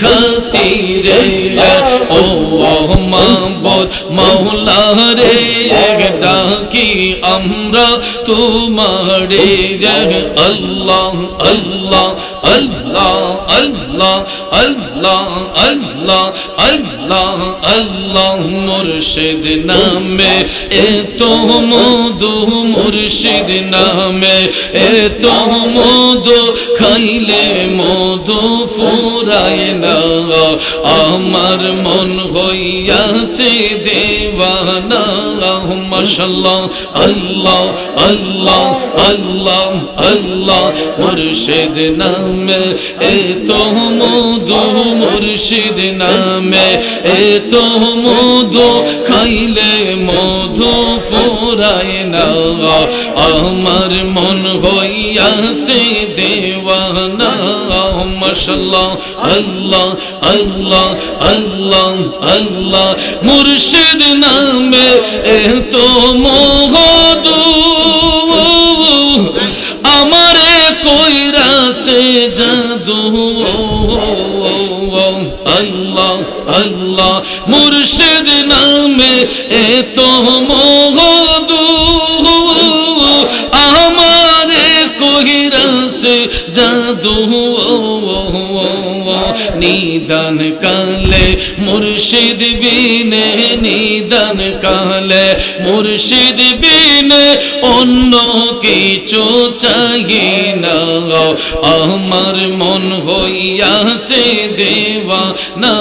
খাতিরে ও মাবুদ মৌলা রে ডাকি আমরা তোমারে আল্লাহ আল্লাহ। আল্লাহ আল্লাহ আল্লাহ আল্লাহ আল্লাহ আল্লাহ মুর্শিদ নামে, এ তো মধু মুর্শিদ নামে, এ তো মধু খাইলে মধু ফুরায় না। আমার মন হইয়াছে দেওয়ানা। মাশাল্লাহ আল্লাহ আল্লাহ আল্লাহ আল্লাহ। মুর্শিদ নামে, এ তো মধু মুর্শিদ নামে, এ তো মধু খাইলে মধু ফুরায় না আমার মন হইয়াছে দেওয়ানা। মাশাল্লাহ আল্লাহ আল্লাহ আল্লাহ আল্লাহ। মুর্শিদ নামে এ তো মহদু। আমারে কইরা সে জাদু। আল্লাহ আল্লাহ, মুর্শিদ নামে এ তো মহদু। আমারে কইরা সে জাদু। নিদান কালে মুর্শিদ বিনে নিদান কালে, মুর্শিদ বিনে অন্য কিছু চাই না আমার মন হইয়াছে দেওয়া না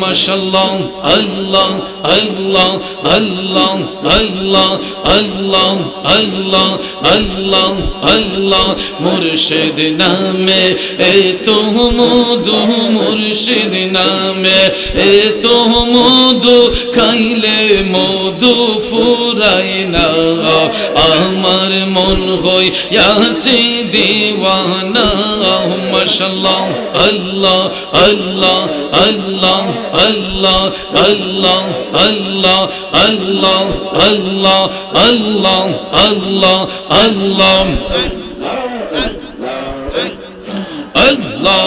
মাশাল্লাহ আল্লাহ আল্লাহ আল্লাহ আল্লাহ আল্লাহ আল্লাহ আল্লাহ আল্লাহ মুর্শিদ নামে, এ তো মধু মুর্শিদ নামে। এ তো মধু খাইলে মধু ফুরাই না আমার মন হই ইয়াসি দেওয়ানা মাশাল্লাহ আল্লাহ আল্লাহ আল্লাহ আল্লাহ আল্লাহ আল্লাহ আল্লাহ আল্লাহ আল্লাহ আল্লাহ আল্লাহ আল্লাহ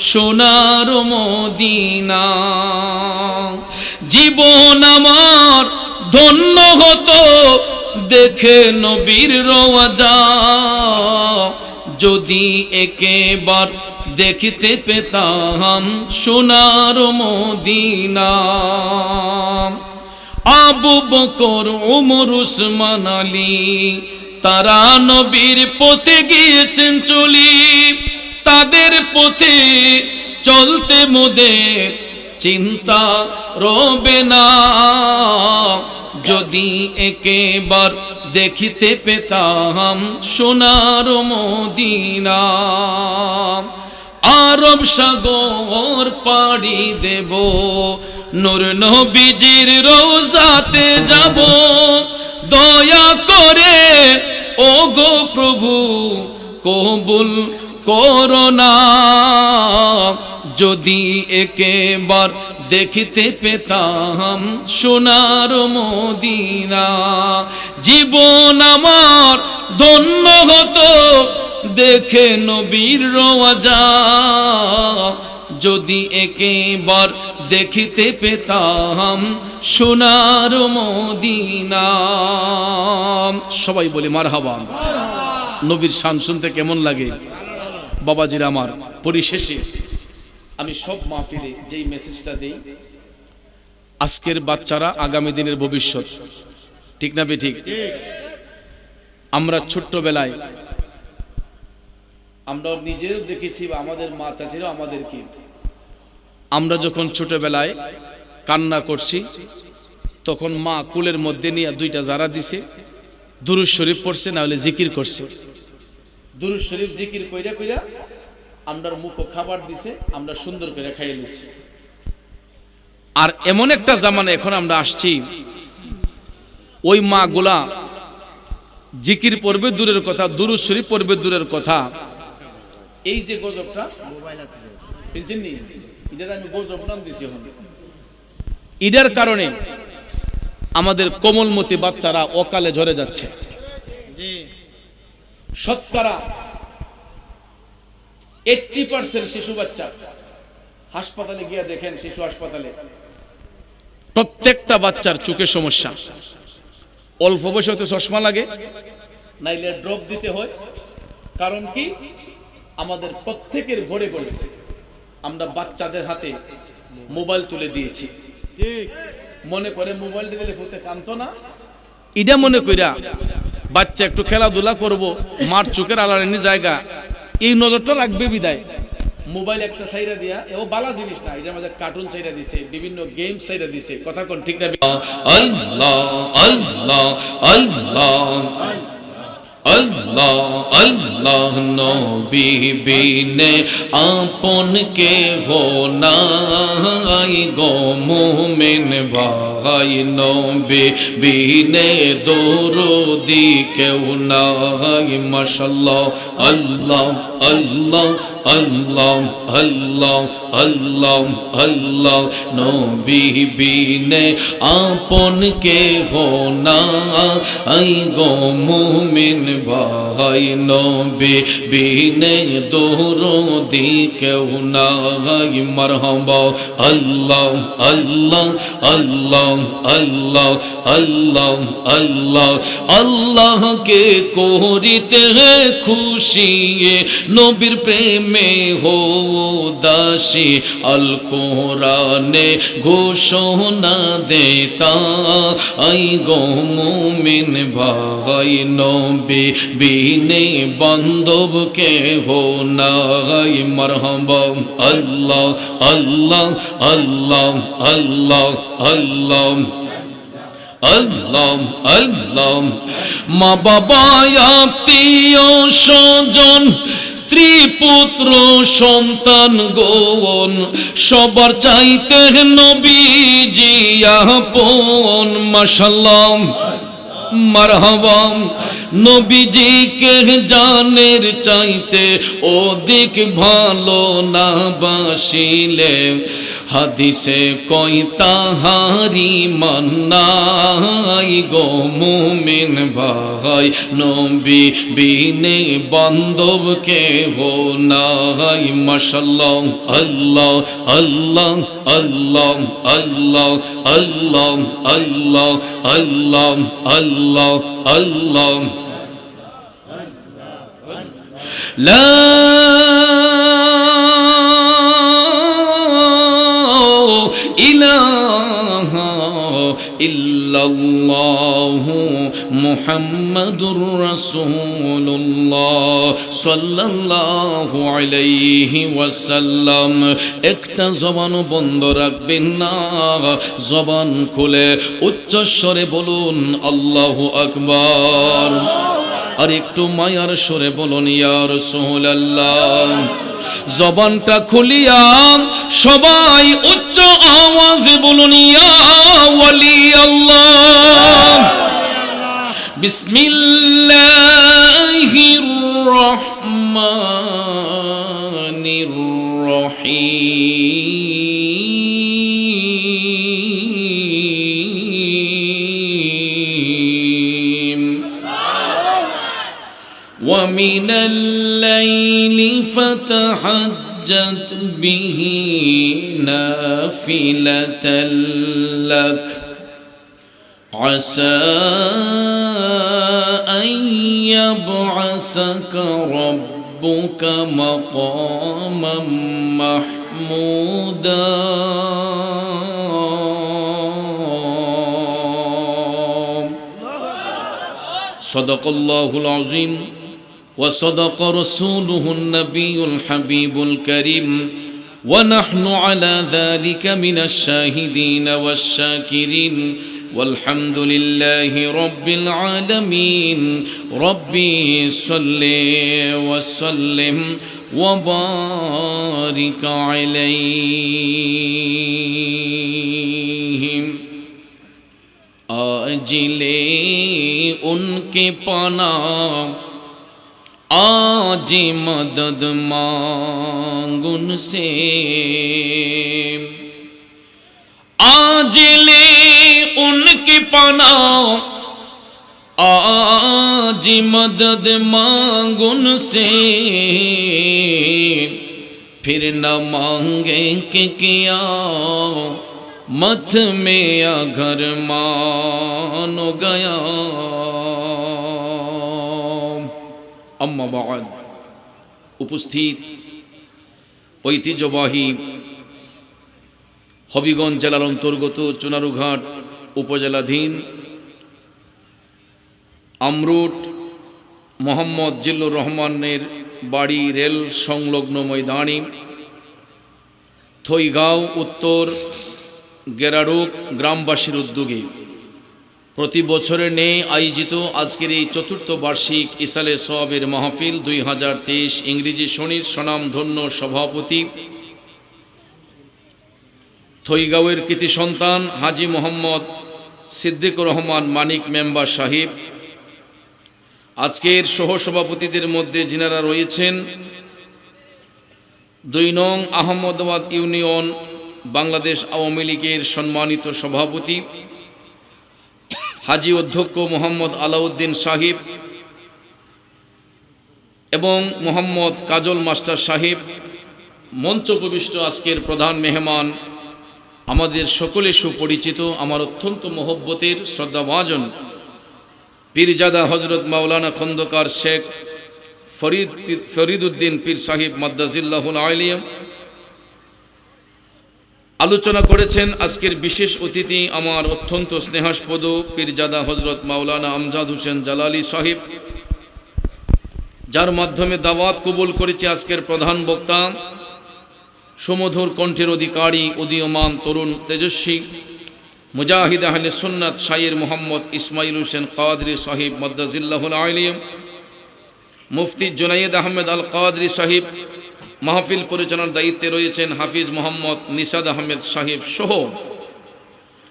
সোনার মদিনা। জীবন আমার ধন্য হতো, দেখে নবীর রওয়াজা যদি একেবার দেখিতে পেতাম সোনার Medina. Abu Bakr, Omar, Usman, Ali, তারা নবীর পথে গিয়েছেন চলি। তাদের পথে চলতে মোদের চিন্তা রবে না। যদি একেবার দেখিতে পেতাম সোনার মদিনা, আরব সাগর পাড়ি দেব, নূর নবীজির রোজাতে যাব। দয়া করে ও গো প্রভু, কবুল করোনা। যদি একেবার দেখিতে পেতাম সোনার মদিনা, জীবন আমার ধন্য হতো দেখে নবীর রওয়াজা যদি একেবার দেখিতে পেতাম সোনার মদিনা। সবাই বলে মার নবীর শান শুনতে কেমন লাগে? বাবাজির আমার পরিশেষে আমি সব মা মাহফিলে যেই মেসেজটা দিই, আজকের বাচ্চারা আগামী দিনের ভবিষ্যৎ। ঠিক না ঠিক আমরা ছোট্টবেলায় আমরা নিজেও দেখেছি আমাদের মা চাচিরাও আমাদেরকে। আমরা যখন ছোটবেলায় কান্না করছি, তখন মা কুলের মধ্যে নিয়ে দুইটা জারা দিছে, দুরুজ শরীফ পড়ছে না হলে জিকির করছে। দুরুজ শরীফ জিকির কইরা কইরা আমরার মুখও খাবার দিছে, আমরা সুন্দর করে খাইয়ে নিছি। আর এমন একটা জামানা এখন আমরা আসছি, ওই মা গুলা জিকির পড়বে দূরের কথা, দুরুদ শরীফ পড়বে দূরের কথা। এই যে গজবটা চিনছেন আমি গজব নাম দিছি কারণে আমাদের কোমলমতি বাচ্চারা অকালে ঝরে যাচ্ছে। শতকরা এইটটি পার্সেন্ট শিশু বাচ্চা হাসপাতালে গিয়ে দেখেন শিশু হাসপাতালে। প্রত্যেকটা বাচ্চার চোখের সমস্যা। অল্প বয়সে চশমা লাগে নাইলে ড্রপ দিতে হয়। কারণ কি? আমাদের প্রত্যেকের ঘরে ঘরে আমরা বাচ্চাদের হাতে মোবাইল তুলে দিয়েছি। মনে করে মোবাইল দিলে ফুতে কান্ত না? এটা মনে কইরা বাচ্চা একটু খেলাধুলা করব, মার চোখের আলারেনি জায়গা। এই নজরটা রাখবে বিদায়। মোবাইল একটা সাইরা দিয়া, এও বালা জিনিস না এটার মধ্যে কার্টুন সাইরা দিছে, বিভিন্ন গেম সাইরা দিছে, কথা কোন, ঠিক না? আল্লাহ আল্লাহ আল্লাহ আল্লাহ। اللہ اللہ نبی بینے آپن کے ہونا آئی گو مومن بھائی نبی بینے دورو دی کے اونا ماشاءاللہ، اللہ اللہ আল্লাহ আল্লাহ আল্লাহ আল্লাহ। নবী বিনে আপন কে হো না। আই গো মুমিন ভাই, নবী বিনে দরদি কেউ নাই। মারহাবা, আল্লাহ আল্লাহ আল্লাহ আল্লাহ আল্লাহ আল্লাহ। আল্লাহকে করিতে খুশি নবীর প্রেমে হো দাসী, আল কোরআনে ঘোষণা দেতা। আই গো মুমিন ভাই, নবী বিনে বান্ধব কে হো নাই। মারহাবা, আল্লাহ আল্লাহ আল্লাহ আল্লাহ আল্লাহ আল্লাহ আল্লাহ। মা বাবা, আত্মীয় স্বজন স্ত্রী পুত্র সন্তান গোন সবার চাইতে নবীজি আপন। মাশাল্লাহ মারহাবাম নবীজিকে জানের চাইতে অধিক ভালো না বাসিলে। হাদিসে কই তাহারি মান্নাই গো মুমিন ভাই। নবী বিনে বান্ধব কে হো নাই। মাশাল্লাহ আল্লাহ আল্লাহ আল্লাহ আল্লাহ আল্লাহ আল্লাহ আল্লাহ আল্লাহ আল্লাহ। لا ইল্লাল্লাহু মোহাম্মদ রাসূলুল্লাহ সাল্লাল্লাহু আলাইহি ওয়াসাল্লাম। একটা জবান বন্ধ রাখবেন না। জবান খুলে উচ্চস্বরে বলুন, আল্লাহু আকবার। আর একটু মায়ার সরে বলুন ইয়ার সোহল আল্লাহ জবানটা খুলিয়া সবাই উচ্চ আওয়াজে বলুন আল্লাহ। বিসমিল্লাহির রহমানির به نافلة لك. عسى أن يبعثك ربك مقاما محمودا. صدق الله العظيم. وصدق رسوله النبي الحبيب الكريم. ونحن على ذلك من الشاهدين والشاكرين. والحمد لله رب العالمين. ربي صل وسلم وبارك عليهم. أجل أنك کے आज मदद मांग उनसे आज ले उनके पना आज मदद मांग उनसे फिर न मांगे कि किया। मथ में घर मानो गया। আম্মা বাদ। উপস্থিত ঐতিহ্যবাহী হবিগঞ্জ জেলার অন্তর্গত চুনারুঘাট উপজেলাধীন আমরুট মোহাম্মদ জিল্লুর রহমানের বাড়ি রেল সংলগ্ন ময়দানে থইগাঁও উত্তর গেরারুক গ্রামবাসীর উদ্যোগে প্রতি বছরে নেই, আয়োজিত আজকের এই চতুর্থ বার্ষিক ইসালে সোয়াবের মাহফিল দুই হাজার তেইশ ইংরেজি শনির স্বনামধন্য সভাপতি থইগাঁওয়ের কৃতি সন্তান হাজি মোহাম্মদ সিদ্দিকুর রহমান মানিক মেম্বার সাহেব। আজকের সহসভাপতিদের মধ্যে যিনারা রয়েছেন, দুই নং আহমদাবাদ ইউনিয়ন বাংলাদেশ আওয়ামী লীগের সম্মানিত সভাপতি হাজি অধ্যক্ষ মোহাম্মদ আলাউদ্দিন সাহিব এবং মোহাম্মদ কাজল মাস্টার সাহেব মঞ্চ উপবিষ্ট আজকের প্রধান মেহমান, আমাদের সকলে সুপরিচিত, আমার অত্যন্ত মহব্বতের শ্রদ্ধাভাজন পীরজাদা হজরত মাওলানা খন্দকার শেখ ফরিদ ফরিদুদ্দিন পীর সাহিব মাদ্দাজিল্লাহুল আলিয়াম আলোচনা করেছেন আজকের বিশেষ অতিথি আমার অত্যন্ত স্নেহাস্পদ পীরজাদা হজরত মাওলানা আমজাদ হোসেন জালালি সাহিব, যার মাধ্যমে দাওয়াত কবুল করেছে আজকের প্রধান বক্তা, সুমধুর কণ্ঠের অধিকারী, উদীয়মান তরুণ তেজস্বী, মুজাহিদ আহলে সুন্নাত শাইর মোহাম্মদ ইসমাইল হোসেন কাদরি সাহিব মদ্দাজিল্লাহুল আলিম, মুফতি জুনাইদ আহমেদ আল কাদরি সাহিব মাহফিল পরিচালনার দায়িত্বে রয়েছেন হাফিজ মোহাম্মদ নিসাদ আহমেদ সাহেব সহ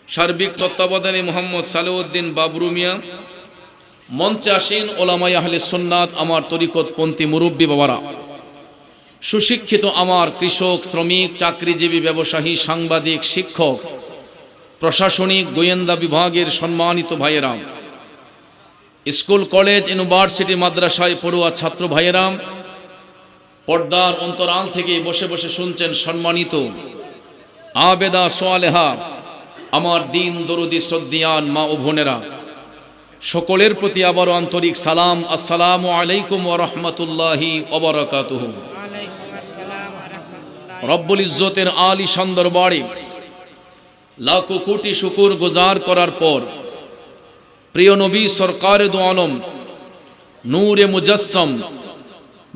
সার্বিক তত্ত্বাবধানে মোহাম্মদ সালেউদ্দিন বাবরু মিয়া, মঞ্চে আসেন ওলামাই আহলে সুন্নাত আমার তরিকতপন্থী মুরব্বী বাবারা। সুশিক্ষিত আমার কৃষক, শ্রমিক, চাকরিজীবী, ব্যবসায়ী, সাংবাদিক, শিক্ষক, প্রশাসনিক, গোয়েন্দা বিভাগের সম্মানিত ভাইয়েরাম স্কুল, কলেজ, ইউনিভার্সিটি, মাদ্রাসায় পড়ুয়া ছাত্র ভাইয়েরাম পর্দার অন্তরাল থেকে বসে বসে শুনছেন সম্মানিত আবেদা সোয়ালেহা, আমার দিন দরুদি শ্রদ্ধিয়ান মা ও বোনেরা। সকলের প্রতি আবারও আন্তরিক সালাম, আসসালামু আলাইকুম ও রহমতুল্লাহি অবরাকাতুহ রব্বুল ইজ্জতের আলী সন্দর বাড়ি, লাখো কোটি শুকুর গুজার করার পর, প্রিয় নবী সরকার দু আলম, নূরে মুজাসম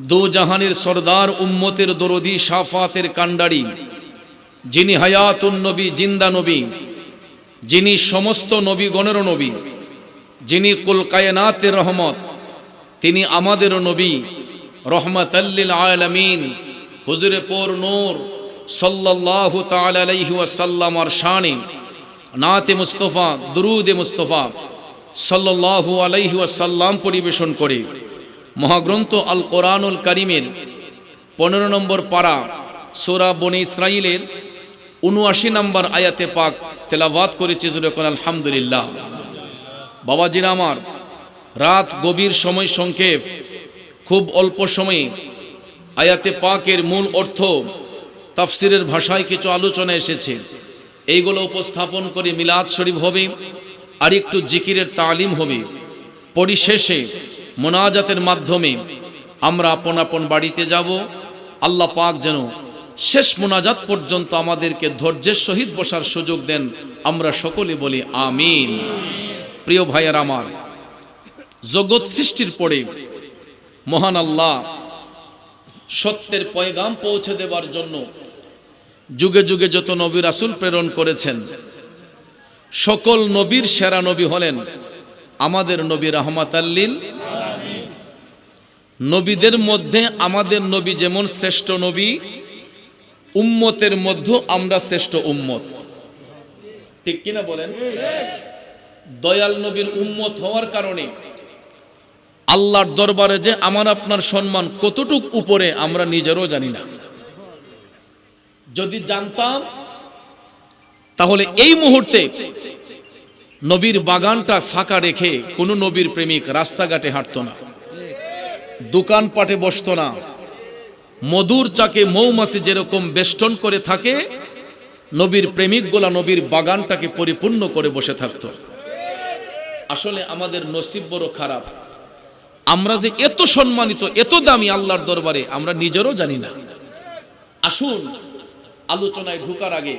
দু জাহানের সর্দার উম্মতের দরদি সাফাতের কান্ডারি যিনি হায়াতুন নবী, জিন্দা নবী, যিনি সমস্ত নবীগণের নবী, যিনি কুলকায়নাতের রহমত, তিনি আমাদের নবী রহমত আল্লিল আলমিন, হুজুরে পর নূর আলাইহি ওয়াসাল্লাম আর শানি, নাতে মুস্তফা, দুরুদে মুস্তফা সাল্লাল্লাহু আলাইহি ওয়াসাল্লাম পরিবেশন করে। মহাগ্রন্থ আল কোরআনুল করিমের পনেরো নম্বর পাড়া সোরা বনে ইসরাইলের উনআশি নম্বর আয়াতে পাক তেলাবাত করেছে যখন আলহামদুলিল্লাহ। বাবাজির আমার, রাত গভীর সময় সংক্ষেপ, খুব অল্প সময়ে আয়াতে পাকের মূল অর্থ তাফসিরের ভাষায় কিছু আলোচনা এসেছে। এইগুলো উপস্থাপন করে মিলাদ শরীফ হবে, আর একটু জিকিরের তালিম হবে। পরিশেষে মোনাজাতের মাধ্যমে আমরা আপন আপন বাড়িতে যাব। আল্লাহ পাক যেন শেষ মোনাজাত পর্যন্ত আমাদেরকে ধৈর্যের সহিত বসার সুযোগ দেন। আমরা সকলে বলি আমিন। প্রিয় ভাইয়ার আমার, জগৎ সৃষ্টির পরে মহান আল্লাহ সত্যের পয়গাম পৌঁছে দেবার জন্য যুগে যুগে যত নবী রাসুল প্রেরণ করেছেন, সকল নবীর সেরা নবী হলেন আমাদের নবী রহমাত আল্লিল নবীদের মধ্যে আমাদের নবী যেমন শ্রেষ্ঠ নবী, উম্মতের মধ্যে আমরা শ্রেষ্ঠ উম্মত। ঠিক কিনা বলেন? দয়াল নবীর উম্মত হওয়ার কারণে আল্লাহর দরবারে যে আমার আপনার সম্মান কতটুক উপরে আমরা নিজেরও জানি না। যদি জানতাম, তাহলে এই মুহূর্তে নবীর বাগানটা ফাঁকা রেখে কোনো নবীর প্রেমিক রাস্তাঘাটে হাঁটতো না। দোকানপাটে বসতো না। মধুর চাকে মৌমাছি যেরকম বেষ্টন করে থাকে নবীর প্রেমিকগুলা নবীর বাগানটাকে পরিপূর্ণ করে বসে থাকত। আসলে আমাদের নসিব বড় খারাপ। আমরা যে এত সম্মানিত এত দামি আল্লাহর দরবারে আমরা নিজেরও জানি না। আসুন আলোচনায় ঢুকার আগে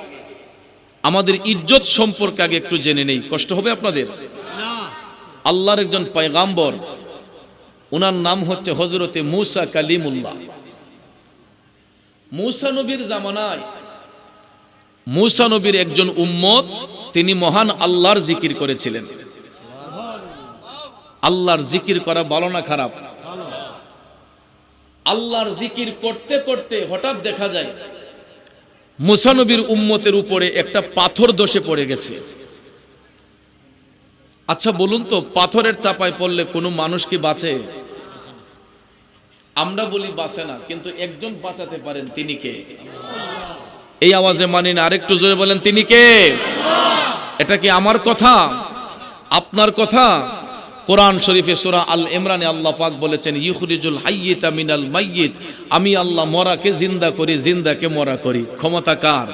আমাদের ইজ্জত সম্পর্কে আগে একটু জেনে নেই। কষ্ট হবে আপনাদের? আল্লাহর একজন পয়গাম্বর ওনার নাম হচ্ছে হজরতে মুসা কালিমুল্লাহ। মুসা নবীর জামানায়, মুসা নবীর একজন উম্মত, তিনি মহান আল্লাহর জিকির করেছিলেন। আল্লাহর জিকির করা ভালো না খারাপ? আল্লাহর জিকির করতে করতে হঠাৎ দেখা যায় মুসানবীর উম্মতের উপরে একটা পাথর দোষে পড়ে গেছে। আচ্ছা বলুন তো, পাথরের চাপায় পড়লে কোনো মানুষ কি বাঁচে? আমরা বলি বাঁচে না, কিন্তু একজন বাঁচাতে পারেন তিনি কে? এই আওয়াজে মানি না আরেকটু জোরে বলেন, তিনি কে? এটা কি আমার কথা? আপনার কথা? কোরআন শরীফে সূরা আল ইমরানে আল্লাহ পাক বলেছেন, ইউখরিজুল হাইয়িতা মিনাল মাইয়িত। আমি আল্লাহ মরাকে জিন্দা করি, জিন্দাকে মরা করি। ক্ষমতা কার?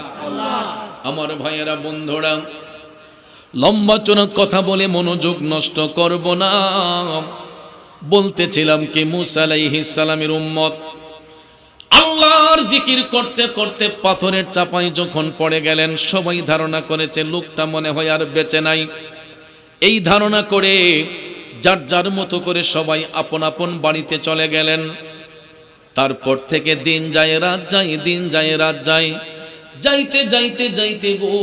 আমার ভাইয়েরা, বন্ধুরা, লম্বা চোনা কথা বলে মনোযোগ নষ্ট করব না। বলতেছিলাম কি মুসা আলাইহিস সালামের উম্মত। আল্লাহর জিকির করতে করতে পাথরের চাপাই যখন পড়ে গেলেন, সবাই ধারণা করেছে লোকটা মনে হয় আর বেঁচে নাই। এই ধারণা করে যার যার মতো করে সবাই আপন আপন বাড়িতে চলে গেলেন। তারপর থেকে দিন যায়, রাত যায়, দিন যায়, রাত যায়। যাইতে যাইতে যাইতে গো।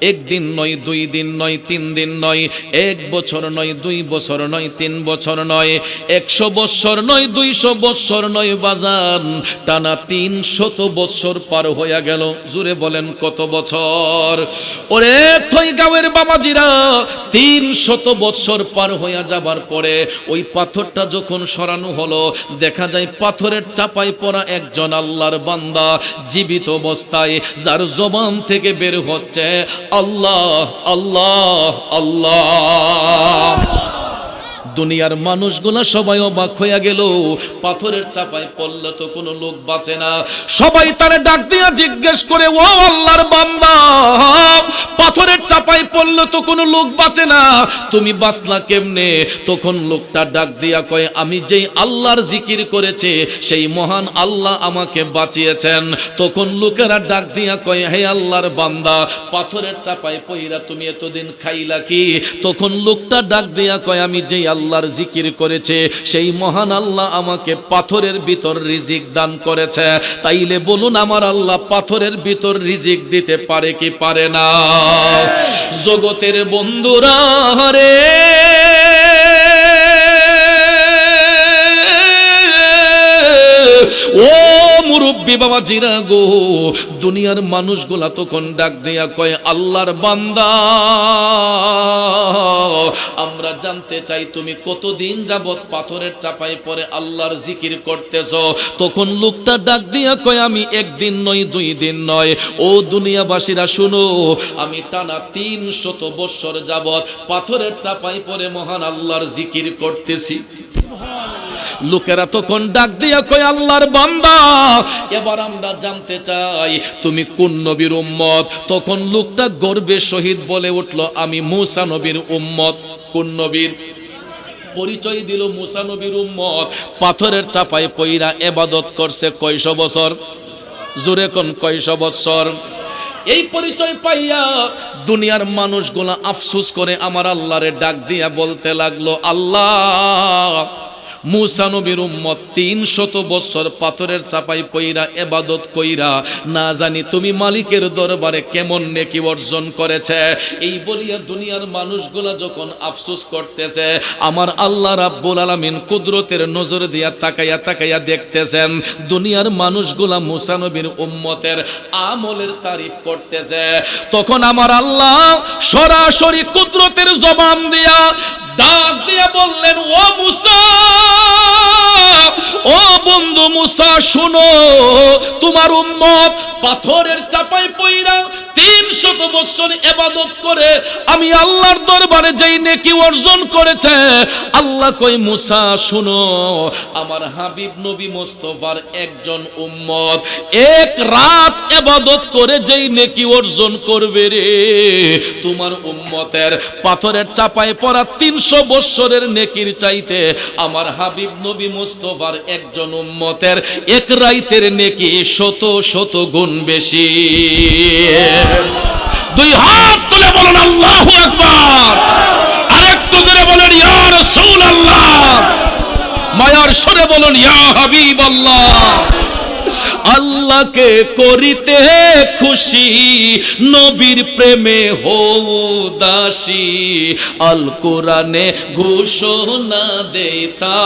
একদিন নয়, দুই দিন নয়, তিন দিন নয়, এক বছর নয়, দুই বছর নয়, তিন বছর নয়, একশো বৎসর নয়, দুইশো বৎসর নয়, বাজান। টানা তিন শত বৎসর পার হইয়া গেল। জুড়ে বলেন, কত বছর? ওরে থই গাঁয়ের বাবাজিরা তিন শত বৎসর পার হইয়া যাবার পরে ওই পাথরটা যখন সরানো হলো, দেখা যায় পাথরের চাপায় পড়া একজন আল্লাহর বান্দা জীবিত অবস্থায় যার জবান থেকে বের হচ্ছে আল্লাহ আল্লাহ আল্লাহ। দুনিয়ার মানুষগুলা সবাই অবাক হইয়া গেল। পাথরের চাপায় পড়লে তো কোনো লোক বাঁচে না। সবাই তারে ডাক দিয়া জিজ্ঞেস করে, ও আল্লাহর বান্দা, পাথরের চাপায় পড়লে তো কোনো লোক বাঁচে না। তুমি বাঁচলা কেমনে? তখন লোকটা ডাক দিয়া কয়, আমি যেই আল্লাহর জিকির করেছে, সেই মহান আল্লাহ আমাকে বাঁচিয়েছেন। তখন লোকেরা ডাক দিয়া কয়, হে আল্লাহর বান্দা, পাথরের চাপায় পইরা তুমি এতদিন খাইলা কি? তখন লোকটা ডাক দিয়া কয়, আমি যেই আল্লাহর জিকির করেছে, সেই মহান আল্লাহ আমাকে পাথরের ভিতর রিজিক দান করেছে। তাইলে বলুন, আমার আল্লাহ পাথরের ভিতর রিজিক দিতে পারে কি পারে না? জগতের বন্ধুরা রে ও মুরব্বী বাবা জিরা গো, দুনিয়ার মানুষগুলা তখন ডাক দেয়া কয়, আল্লাহর বান্দা, আমরা জানতে চাই তুমি কতদিন যাবত পাথরের চাপায় পরে আল্লাহর জিকির করতেছ? তখন লোকটা ডাক দিয়া কয়, আমি একদিন নয়, দুই দিন নয়। ও দুনিয়াবাসীরা শুনো, আমি টানা তিন শত বৎসর যাবত পাথরের চাপায় পরে মহান আল্লাহর জিকির করতেছি। লোকেরা তখন ডাক দিয়া কয়, আল্লাহর বান্দা, এবার আমরা জানতে চাই, তুমি কোন নবীর উম্মত? তখন লোকটা গর্বে শহীদ বলে উঠল, আমি মুসা নবীর উম্মত। কোন নবীর? পরিচয় দিল মুসা নবীর উম্মত। পাথরের চাপায় পইরা এবাদত করছে কয়শ বছর? জোরে কোন কয়শ বছর এই পরিচয় পাইয়া দুনিয়ার মানুষগুলা আফসুস করে আমার আল্লাহরে ডাক দিয়া বলতে লাগল, আল্লাহ মুসা নবীর উম্মত তিন শত বছর পাথরের চাপাই পইরা এবাদত কইরা, না জানি তুমি মালিকের দরবারে কেমন নেকি অর্জন করেছে? এই বলিয়া দুনিয়ার মানুষগুলা যখন আফসোস করতেছে, আমার আল্লাহ রাব্বুল আলামিন কুদরতের নজর দিয়া তাকাইয়া তাকাইয়া দেখতেছেন, দুনিয়ার মানুষগুলা মুসা নবীর উম্মতের আমলের তারিফ করতেছে। তখন আমার আল্লাহ সরাসরি কুদরতের জবান দিয়া ডাক দিয়ে বললেন ও মুসা ও বন্ধু মুসা শুনো তোমার উম্মত পাথরের চাপাই পইরা শত বছর এবাদত করে আমি আল্লাহর দরবারে যেই নেকি অর্জন করেছে, আল্লাহ কই মুসা, শুনো, আমার হাবিব নবী মোস্তফার একজন উম্মত, এক রাত এবাদত করে যেই নেকি অর্জন করবে রে। তোমার উম্মতের পাথরের চাপায় পড়া তিনশো বৎসরের নেকির চাইতে আমার হাবিব নবী মোস্তফার একজন উম্মতের এক রাইতের নেকি শত শত গুণ বেশি। দুই হাত তুলে বলেন, আল্লাহ আকবার। আরেকটু জোরে বলেন, ইয়া রাসূলুল্লাহ। মায়ার সরে বলুন, ইয়া হাবিবাল্লাহ। আল্লাহকে করিতে খুশি, নবীর প্রেমে দাসী। আল কোরআনে ঘোষণা দেতা,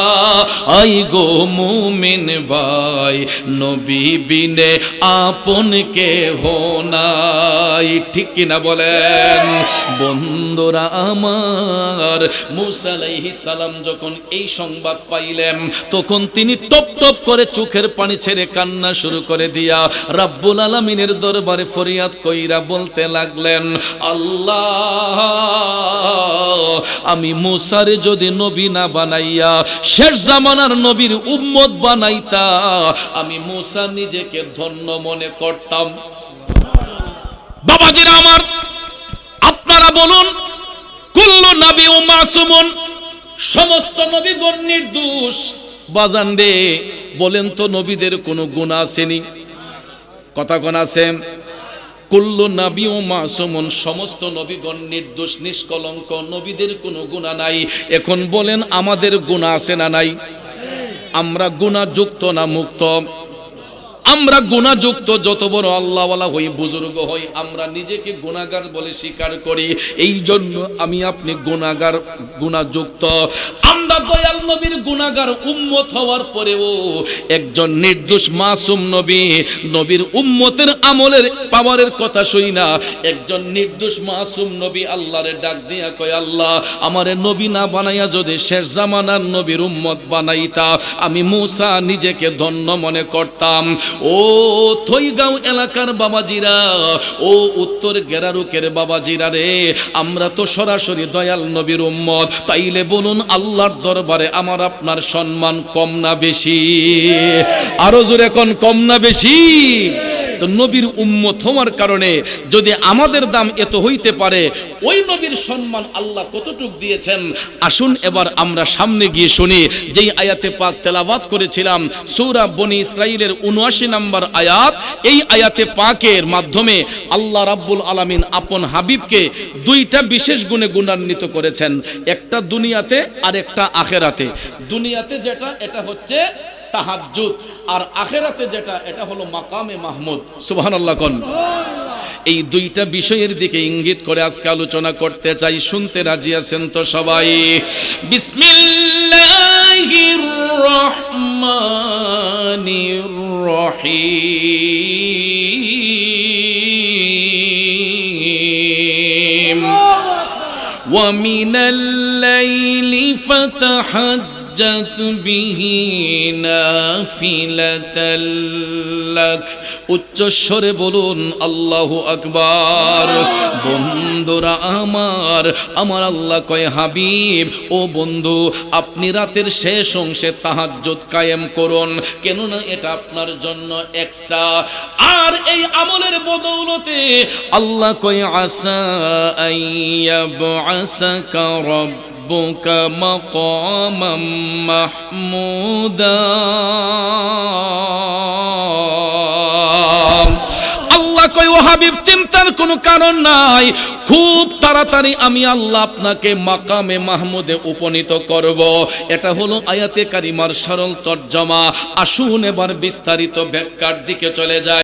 আই গো মুমিন ভাই, নবী বিনে আপন কে নাই। ঠিক কিনা বলেন? বন্ধুরা আমার, মুসা আলাইহিস সালাম যখন এই সংবাদ পাইলেন, তখন তিনি টপ টপ করে চোখের পানি ছেড়ে কান্না শুরু করে দিয়া রাব্বুল আলামিনের দরবারে ফরিয়াদ কইরা বলতে লাগলেন, আল্লাহ, আমি মুসারে যদি নবী না বানাইয়া শেষ জামানার নবীর উম্মত বানাইতা, আমি মুসা নিজেকে ধন্য মনে করতাম। বাবাজিরা আমার, আপনারা বলুন, কুল্লু নবী ও মাসুমুন, সমস্ত নবীগণ নির্দোষ। বাজান দে, বলেন তো নবীদের কোনো গুণ আসেনি। কথা কোন আছে? কুল্লু নবী ও মাসুমন, সমস্ত নবীগণ নির্দোষ, নিষ্কলঙ্ক, নবীদের কোনো গুণা নাই। এখন বলেন, আমাদের গুণা আছে না নাই? আমরা গুণাযুক্ত না মুক্ত? আমরা গুণাযুক্ত, যত বড় আল্লাহওয়ালা হই, বুজুর্গ হই, আমরা নিজেকে গুণাগার বলে স্বীকার করি। এই জন্য আমি আপনি গুণাগার, গুণাযুক্ত। আমরা দয়াল নবীর গুণাগার উম্মত হওয়ার পরেও একজন নির্দোষ মাসুম নবী, নবীর উম্মতের আমলের পাওয়ারের কথা শুই না। একজন নির্দোষ মাসুম নবী আল্লাহরে ডাক দিয়া কয়, আল্লাহ, আমারে নবী না বানাইয়া যদি শেষ জামানার নবীর উম্মত বানাইতা, আমি মুসা নিজেকে ধন্য মনে করতাম। ও থইগাঁও এলাকার বাবাজিরা, ও উত্তর গেরারুকের বাবাজিরা রে, আমরা তো সরাসরি দয়াল নবীর উম্মত, তাইলে বলুন আল্লাহর দরবারে আমার আপনার সম্মান কম না বেশি? আরও জোরে কম না বেশি? নবীর উম্মত হওয়ার কারণে যদি আমাদের দাম এত হইতে পারে, ওই নবীর সম্মান আল্লাহ কতটুক দিয়েছেন? আসুন এবার আমরা সামনে গিয়ে শুনি, যেই আয়াতে পাক তেলাবাত করেছিলাম, সৌরা বনি ইসরাইলের উনআশি নম্বর আয়াত, এই আয়াতে পাকের মাধ্যমে আল্লাহ রাব্বুল আলামিন আপন হাবিবকে দুইটা বিশেষ গুণে গুণান্বিত করেছেন, একটা দুনিয়াতে আর একটা আখেরাতে। দুনিয়াতে যেটা, এটা হচ্ছে তাহাজ্জুদ আর আখেরাতে যেটা এটা হলো মাকামে মাহমুদ সুবহানাল্লাহ কোন এই দুইটা বিষয়ের দিকে ইঙ্গিত করে আজকে আলোচনা করতে চাই শুনতে রাজি আছেন তো সবাই বিসমিল্লাহির রহমানির রহিম ومن الليل فتحجت به نافلة لك উচ্চস্বরে বলুন আল্লাহ আকবার বন্ধুরা আমার আমার আল্লাহ কয় হাবিব ও বন্ধু আপনি রাতের শেষ অংশে তাহাজ্জুদ কায়েম করুন কেননা এটা আপনার জন্য এক্সট্রা আর এই আমলের বদৌলতে আল্লাহ কয় আসা আইয়াবআসাকা ربك مقاما محمودا আল্লাহ কই ও হাবিব চিন্তার কোনো কারণ নাই খুব তাড়াতাড়ি আমি আল্লাহ আপনাকে মাকামে মাহমুদে উপনীত করব এটা হলো আয়াতে কারিমার সরল তর্জমা আসুন এবার বিস্তারিত ব্যাখ্যার দিকে চলে যায়